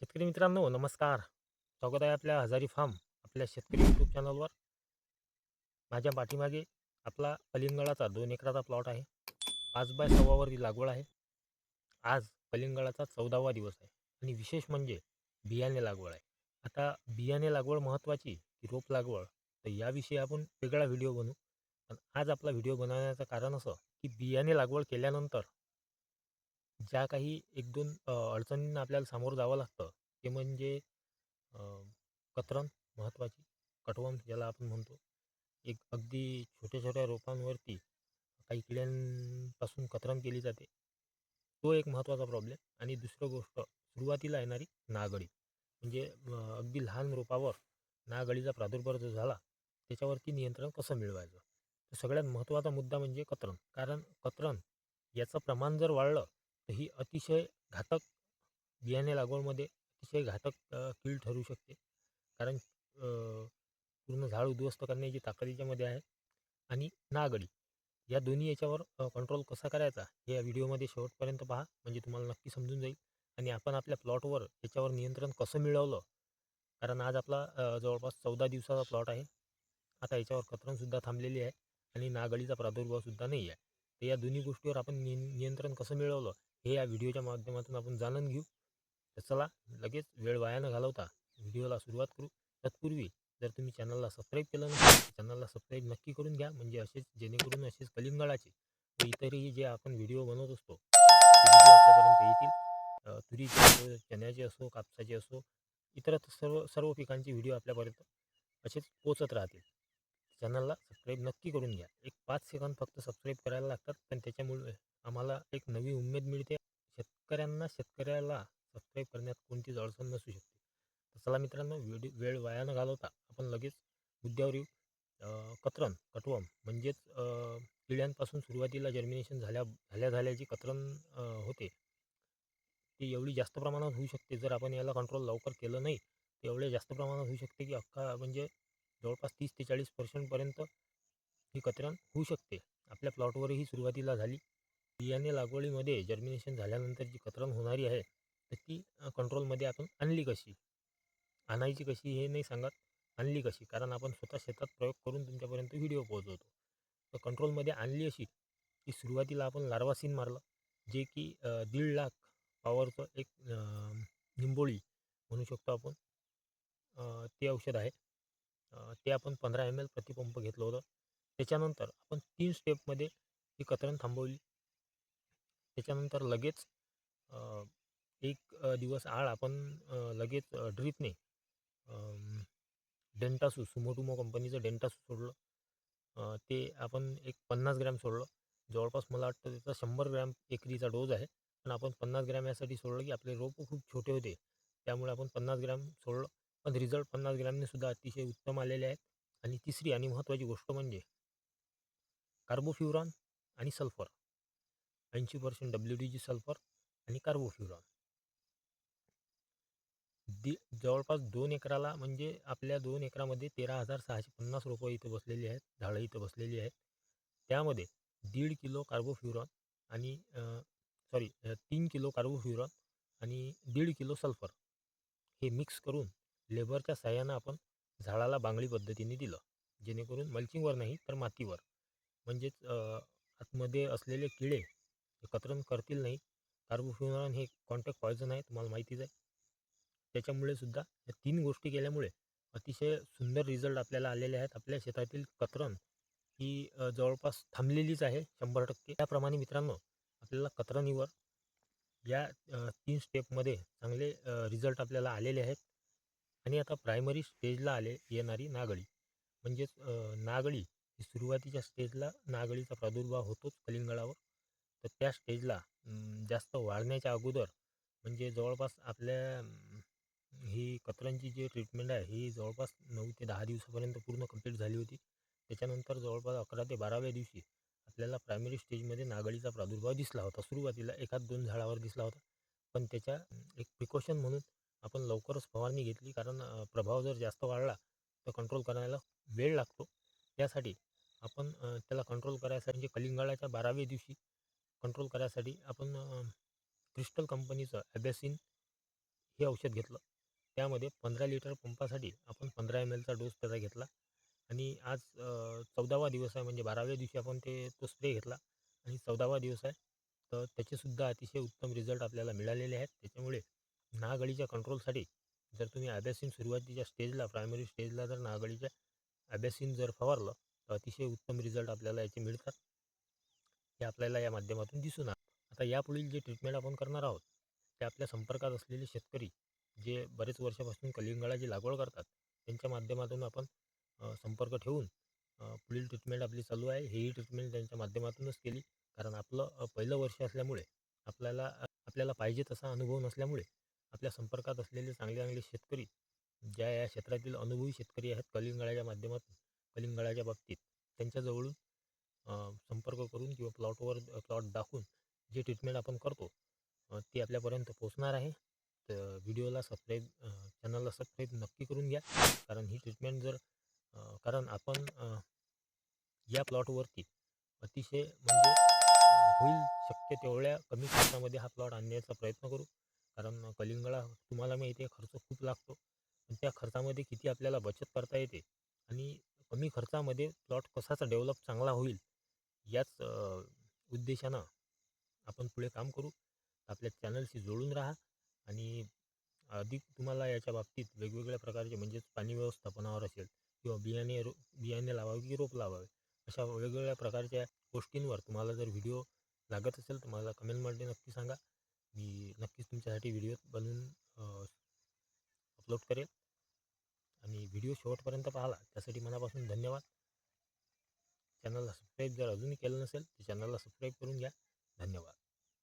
शेतकरी मित्रांनो नमस्कार. स्वागत आहे आपल्या हजारी फार्म आपल्या शेतकरी यूट्यूब चॅनलवर. माझ्या पाठीमागे आपला कलिंगडाचा दोन एकराचा प्लॉट आहे. पाच बाय सव्वावर ही लागवड आहे. आज कलिंगडाचा चौदावा दिवस आहे आणि विशेष म्हणजे बियाणे लागवड आहे. आता बियाणे लागवड महत्त्वाची की रोप लागवड? तर याविषयी आपण वेगळा व्हिडिओ बनवू. पण आज आपला व्हिडिओ बनवण्याचं कारण असं की बियाणे लागवड केल्यानंतर ज्या काही एक दोन अडचणींना आपल्याला सामोरं जावं लागतं ते म्हणजे कतरण महत्त्वाची कटवण ज्याला आपण म्हणतो. एक अगदी छोट्या छोट्या रोपांवरती काही किड्यांपासून कतरण केली जाते. तो एक महत्त्वाचा प्रॉब्लेम आणि दुसरं गोष्ट सुरुवातीला येणारी नागडी. म्हणजे अगदी लहान रोपावर नागडीचा प्रादुर्भाव जो झाला त्याच्यावरती नियंत्रण कसं मिळवायचं? सगळ्यात महत्त्वाचा मुद्दा म्हणजे कतरण कारण कतरण याचं प्रमाण जर वाढलं ही अतिशय घातक बियाणे लागवडमध्ये अतिशय घातक कीड ठरू शकते. कारण पूर्ण झाड उद्ध्वस्त करण्याची ताकद याच्यामध्ये आहे. आणि नागडी या दोन्ही याच्यावर कंट्रोल कसा करायचा हे या व्हिडिओमध्ये शेवटपर्यंत पहा. म्हणजे तुम्हाला नक्की समजून जाईल. आणि आपण आपल्या प्लॉटवर याच्यावर नियंत्रण कसं मिळवलं? कारण आज आपला जवळपास चौदा दिवसाचा प्लॉट आहे. आता याच्यावर कतरणसुद्धा थांबलेली आहे. आणि नागडीचा प्रादुर्भावसुद्धा नाही आहे. तर या दोन्ही गोष्टीवर आपण नि नियंत्रण कसं मिळवलं? हे या व्हिडिओच्या माध्यमातून आपण जाणून घेऊ. तर चला लगेच वेळ वाया न घालवता व्हिडिओला सुरुवात करू. तत्पूर्वी जर तुम्ही चॅनलला सबस्क्राईब केलं नसेल चॅनलला सबस्क्राईब नक्की करून घ्या. म्हणजे असेच जेणेकरून असेच कलिंगळाचे व इतरही जे आपण व्हिडिओ बनवत असतो ते व्हिडिओ आपल्यापर्यंत येतील. तुरीचे असो चण्याचे असो कापसाचे असो इतर सर्व सर्व पिकांचे व्हिडिओ आपल्यापर्यंत असेच पोचत राहतील. चॅनलला सबस्क्राईब नक्की करून घ्या. एक पाच सेकंद फक्त सबस्क्राईब करायला लागतात पण त्याच्यामुळे आम्हाला एक नवी उमेद मिळते. शेतकऱ्यांना शेतकऱ्याला सबस्क्राईब करण्यात कोणतीच अडचण नसू शकते. तर चला मित्रांनो व्हिडिओ वेळ वाया न घालवता आपण लगेच मुद्द्यावर येऊ. कतरण कटवम म्हणजेच किड्यांपासून सुरुवातीला जर्मिनेशन झाल्या झाल्या झाल्याची कतरण होते. ती एवढी जास्त प्रमाणात होऊ शकते. जर आपण याला कंट्रोल लवकर केलं नाही तर एवढे जास्त प्रमाणात होऊ शकते की अख्खा म्हणजे जवळपास तीस ते चाळीस पर्सेंटपर्यंत ही कतरण होऊ शकते. आपल्या प्लॉटवरही सुरुवातीला झाली. बियाणे लागवडीमध्ये जर्मिनेशन झाल्यानंतर जी कतरण होणारी आहे तर ती कंट्रोलमध्ये आपण आणली कशी? आणायची कशी हे नाही सांगत. आणली कशी? कारण आपण स्वतः शेतात प्रयोग करून तुमच्यापर्यंत व्हिडिओ पोहोचवतो. तर कंट्रोलमध्ये आणली अशी की सुरुवातीला आपण लार्वासीन मारलं जे की दीड लाख पॉवरचं एक निंबोळी म्हणू शकतो आपण. ते औषध आहे. ते आपण पंधरा एम एल प्रतिपंप घेतलं होतं. त्याच्यानंतर आपण तीन स्टेपमध्ये ही कतरण थांबवली. त्याच्यानंतर लगेच एक दिवस आळ आपण लगेच ड्रीपने डेंटासू सुमोटुमो कंपनीचं डेंटासू सोडलं. ते आपण एक पन्नास ग्रॅम सोडलं. जवळपास मला वाटतं त्याचा शंभर ग्रॅम एकरीचा डोज आहे. पण आपण पन्नास ग्रॅम यासाठी सोडलं की आपले रोप खूप छोटे होते. त्यामुळे आपण पन्नास ग्रॅम सोडलं. पण रिझल्ट पन्नास ग्रॅमने सुद्धा अतिशय उत्तम आलेले आहेत. आणि तिसरी आणि महत्त्वाची गोष्ट म्हणजे कार्बोफ्युरॉन आणि सल्फर. ऐंशी percent W D G sulphur आणि कार्बोफ्युरॉन. दि जवळपास दोन एकराला म्हणजे आपल्या दोन एकरामध्ये तेरा हजार सहाशे पन्नास रोपं इथं बसलेली आहेत झाडं इथं बसलेली आहेत. त्यामध्ये दीड किलो कार्बोफ्युरॉन आणि सॉरी तीन किलो कार्बोफ्युरॉन आणि दीड किलो सल्फर हे मिक्स करून लेबरच्या साह्यानं आपण झाडाला बांगडी पद्धतीने दिलं. जेणेकरून मल्चिंगवर नाही तर मातीवर. म्हणजेच आतमध्ये असलेले किडे कतरण करतील नाही. कार्बोफ्युरॉन हे कॉन्टॅक्ट पॉयझन आहे तुम्हाला माहितीच आहे. त्याच्यामुळे सुद्धा या तीन गोष्टी केल्यामुळे अतिशय सुंदर रिझल्ट आपल्याला आलेले आहेत. आपल्या शेतातील कतरण ही जवळपास थांबलेलीच आहे शंभर टक्के. त्याप्रमाणे मित्रांनो आपल्याला कतरणीवर या तीन स्टेपमध्ये चांगले रिझल्ट आपल्याला आलेले आहेत. आणि आता प्रायमरी स्टेजला आले येणारी नागळी. म्हणजेच नागळी ही सुरुवातीच्या स्टेजला नागळीचा प्रादुर्भाव होतोच कलिंगडावर. तर त्या स्टेजला जास्त वाढण्याच्या अगोदर म्हणजे जवळपास आपल्या ही कतरांची जी ट्रीटमेंट आहे ही जवळपास नऊ ते दहा दिवसापर्यंत पूर्ण कंप्लीट झाली होती. त्याच्यानंतर जवळपास अकरा ते बाराव्या दिवशी आपल्याला प्रायमरी स्टेजमध्ये नागळीचा प्रादुर्भाव दिसला होता. सुरुवातीला एखाद दोन झाडावर दिसला होता. पण त्याच्या एक प्रिकॉशन म्हणून आपण लवकरच फवारणी घेतली. कारण प्रभाव जर जास्त वाढला तर कंट्रोल करायला वेळ लागतो. त्यासाठी आपण त्याला कंट्रोल करायसाठी म्हणजे कलिंगाळाच्या बाराव्या दिवशी कंट्रोल करायसाठी आपण क्रिस्टल कंपनीचं ॲबॅसिन हे औषध घेतलं. त्यामध्ये पंधरा लिटर पंपासाठी आपण पंधरा एम एलचा डोस त्याचा घेतला. आणि आज चौदावा दिवस आहे म्हणजे बाराव्या दिवशी आपण ते तो स्प्रे घेतला. आणि चौदावा दिवस आहे तर त्याचेसुद्धा अतिशय उत्तम रिझल्ट आपल्याला मिळालेले आहेत. त्याच्यामुळे नागळीच्या कंट्रोलसाठी जर तुम्ही ॲबॅसिन सुरुवातीच्या स्टेजला प्रायमरी स्टेजला जर नागळीच्या ॲबॅसिन जर फवारलं तर अतिशय उत्तम रिझल्ट आपल्याला याचे मिळतात. हे आपल्याला या माध्यमातून दिसून आलं. आता यापुढील जे ट्रीटमेंट आपण करणार आहोत ते आपल्या संपर्कात असलेले शेतकरी जे बरेच वर्षापासून कलिंगळाची लागवड करतात त्यांच्या माध्यमातून आपण संपर्क ठेवून पुढील ट्रीटमेंट आपली चालू आहे. हेही ट्रीटमेंट त्यांच्या माध्यमातूनच केली. कारण आपलं पहिलं वर्ष असल्यामुळे आपल्याला आपल्याला पाहिजे तसा अनुभव नसल्यामुळे आपल्या संपर्कात असलेले चांगले चांगले शेतकरी ज्या या क्षेत्रातील अनुभवी शेतकरी आहेत कलिंगळाच्या माध्यमातून कलिंगळाच्या बाबतीत त्यांच्याजवळून संपर्क करून किंवा प्लॉटवर प्लॉट दाखवून जे ट्रीटमेंट आपण करतो ती आपल्यापर्यंत पोचणार आहे. तर व्हिडिओला सबस्क्राईब चॅनलला सबस्क्राईब नक्की करून घ्या. कारण ही ट्रीटमेंट जर कारण आपण या प्लॉटवरती अतिशय म्हणजे होईल शक्य तेवढ्या कमी खर्चामध्ये हा प्लॉट आणण्याचा प्रयत्न करू. कारण कलिंगडा तुम्हाला माहिती आहे खर्च खूप लागतो. पण त्या खर्चामध्ये किती आपल्याला बचत करता येते आणि कमी खर्चामध्ये प्लॉट कसाचा डेव्हलप चांगला होईल याच उद्देशानं आपण पुढे काम करू. आपल्या चॅनलशी जोडून राहा आणि अधिक तुम्हाला याच्या बाबतीत वेगवेगळ्या प्रकारचे म्हणजेच पाणी व्यवस्थापनावर असेल किंवा बियाणे रो बियाणे लावावे की रोप लावावे अशा वेगवेगळ्या प्रकारच्या गोष्टींवर तुम्हाला जर व्हिडिओ लागत असेल तर मला कमेंटमध्ये नक्की सांगा. मी नक्कीच तुमच्यासाठी व्हिडिओ बनवून अपलोड करेल. आणि व्हिडिओ शेवटपर्यंत पाहिला. त्यासाठी मनापासून धन्यवाद. चॅनलला सबस्क्राईब जर अजूनही केलं नसेल तर चॅनलला सबस्क्राईब करून घ्या. धन्यवाद.